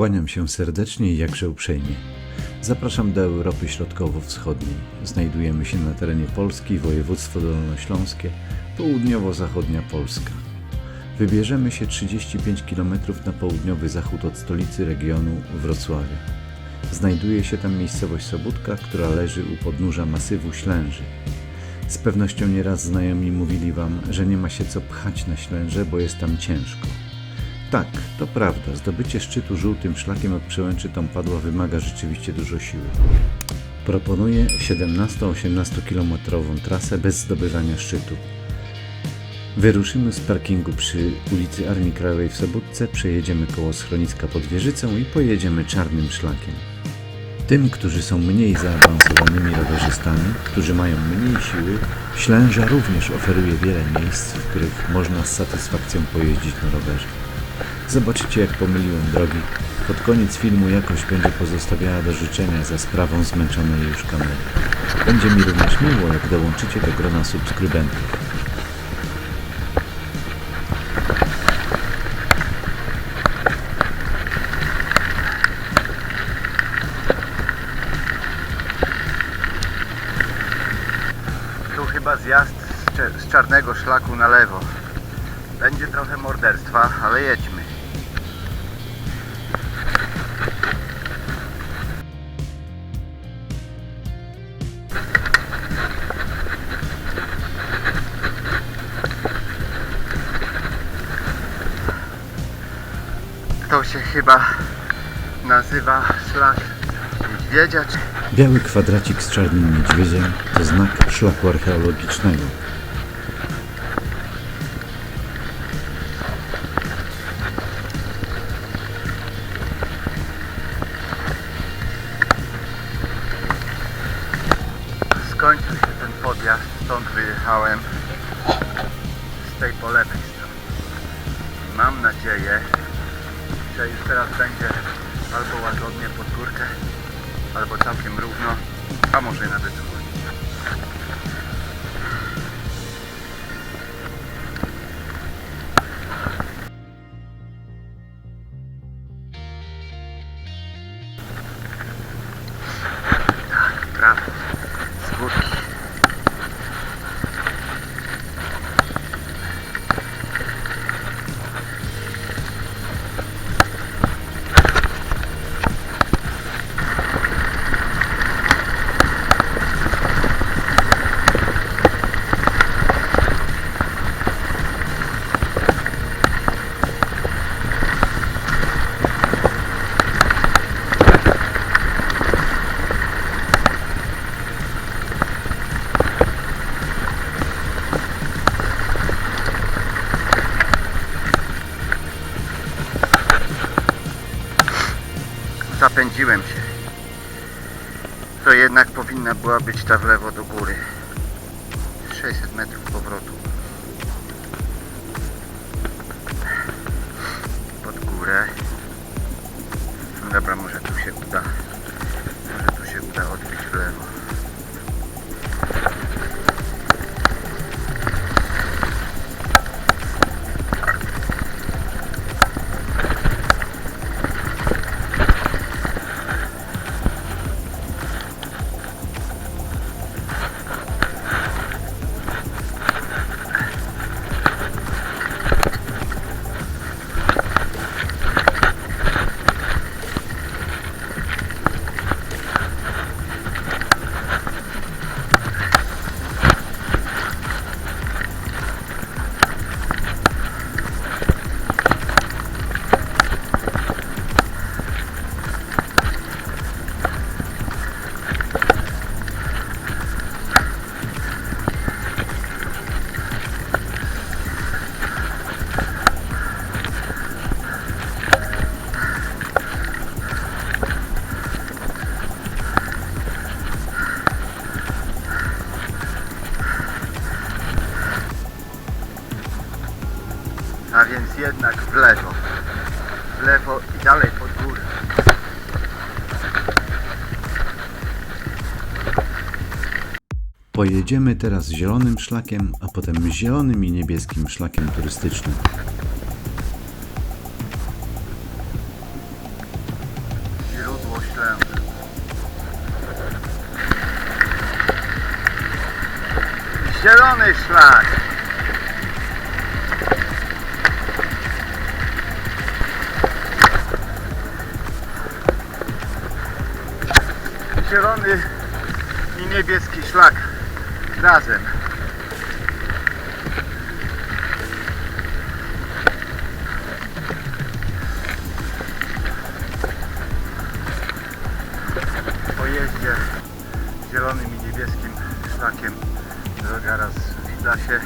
Kłaniam się serdecznie i jakże uprzejmie. Zapraszam do Europy Środkowo-Wschodniej. Znajdujemy się na terenie Polski, województwo dolnośląskie, południowo-zachodnia Polska. Wybierzemy się 35 km na południowy zachód od stolicy regionu Wrocławia. Znajduje się tam miejscowość Sobótka, która leży u podnóża masywu Ślęży. Z pewnością nieraz znajomi mówili Wam, że nie ma się co pchać na Ślęże, bo jest tam ciężko. Tak, to prawda, zdobycie szczytu żółtym szlakiem od przełęczy Tompadła wymaga rzeczywiście dużo siły. Proponuję 17-18 kilometrową trasę bez zdobywania szczytu. Wyruszymy z parkingu przy ulicy Armii Krajowej w Sobótce, przejedziemy koło schroniska pod wieżycą i pojedziemy czarnym szlakiem. Tym, którzy są mniej zaawansowanymi rowerzystami, którzy mają mniej siły, Ślęża również oferuje wiele miejsc, w których można z satysfakcją pojeździć na rowerze. Zobaczycie, jak pomyliłem drogi. Pod koniec filmu jakość będzie pozostawiała do życzenia za sprawą zmęczonej już kamery. Będzie mi również miło, jak dołączycie do grona subskrybentów. Tu chyba zjazd z, z czarnego szlaku na lewo. Będzie trochę morderstwa, ale jedźmy. To się chyba nazywa szlak niedźwiedzia czy Biały kwadracik z czarnym niedźwiedziem to znak szlaku archeologicznego. skończył się ten podjazd, stąd wyjechałem z tej po lewej stronie. Mam nadzieję, że już teraz będzie albo łagodnie pod górkę, albo całkiem równo, a może nawet wolniej. Tak, Zapędziłem się. To jednak powinna była być ta w lewo do góry. 600 metrów powrotu. Pod górę. Dobra, może A więc jednak w lewo. W lewo i dalej pod górę. Pojedziemy teraz zielonym szlakiem, a potem zielonym i niebieskim szlakiem turystycznym. Łoślęta. Zielony szlak. Zielony i niebieski szlak razem. Po jeździe zielonym i niebieskim szlakiem droga rozwidla się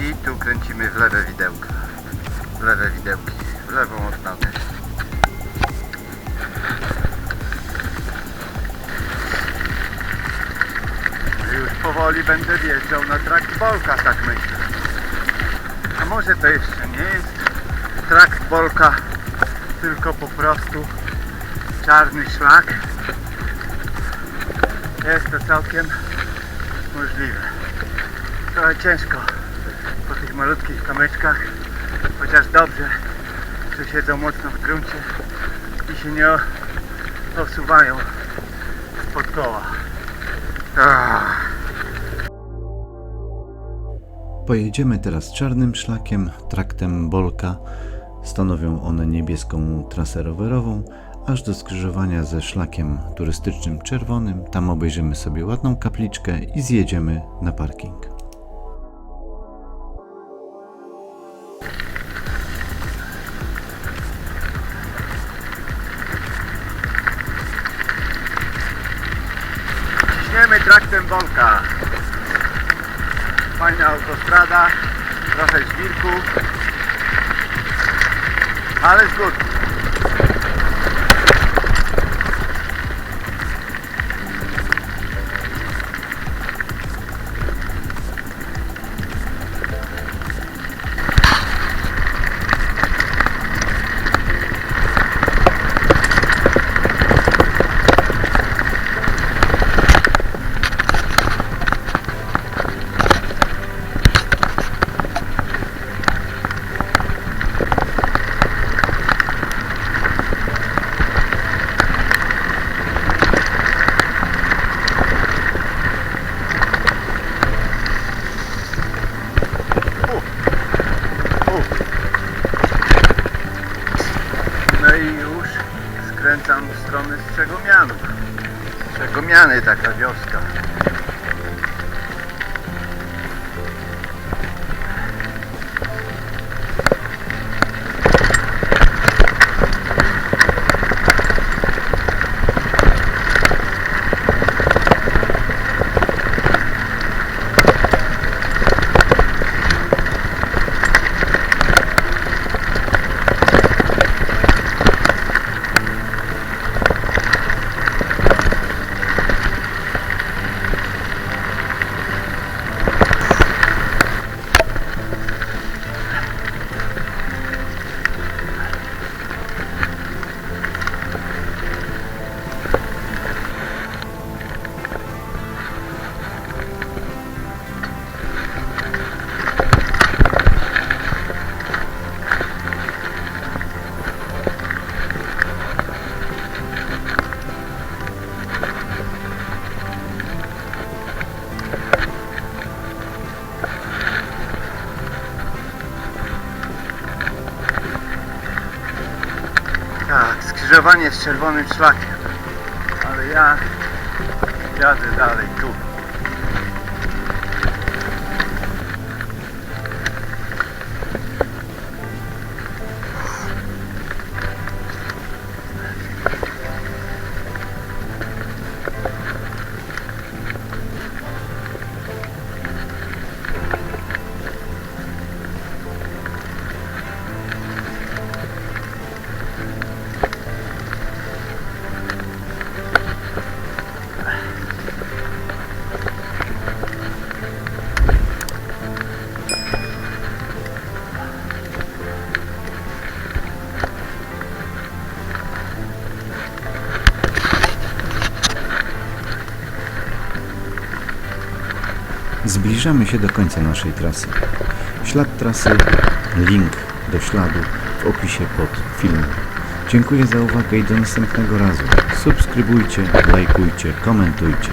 i tu kręcimy w lewe widełko. W lewe widełki, w lewą odnogę. Powoli będę wjeżdżał na trackbolka, tak myślę. A może to jeszcze nie jest trackbolka, tylko po prostu czarny szlak. Jest to całkiem możliwe. Trochę ciężko po tych malutkich kamyczkach, chociaż dobrze, że siedzą mocno w gruncie i się nie osuwają spod koła. Pojedziemy teraz czarnym szlakiem, traktem Bolka. Stanowią one niebieską trasę rowerową, aż do skrzyżowania ze szlakiem turystycznym czerwonym. Tam obejrzymy sobie ładną kapliczkę i zjedziemy na parking. Ciśniemy traktem Bolka. Fajna autostrada, trochę żwirku, ale z górki. Stronę Strzegomianów. Strzegomiany taka wioska. Skrzyżowanie z czerwonym szlakiem. Ale ja jadę dalej tu. Zbliżamy się do końca naszej trasy. Ślad trasy, link do śladu w opisie pod filmem. Dziękuję za uwagę i do następnego razu. Subskrybujcie, lajkujcie, komentujcie.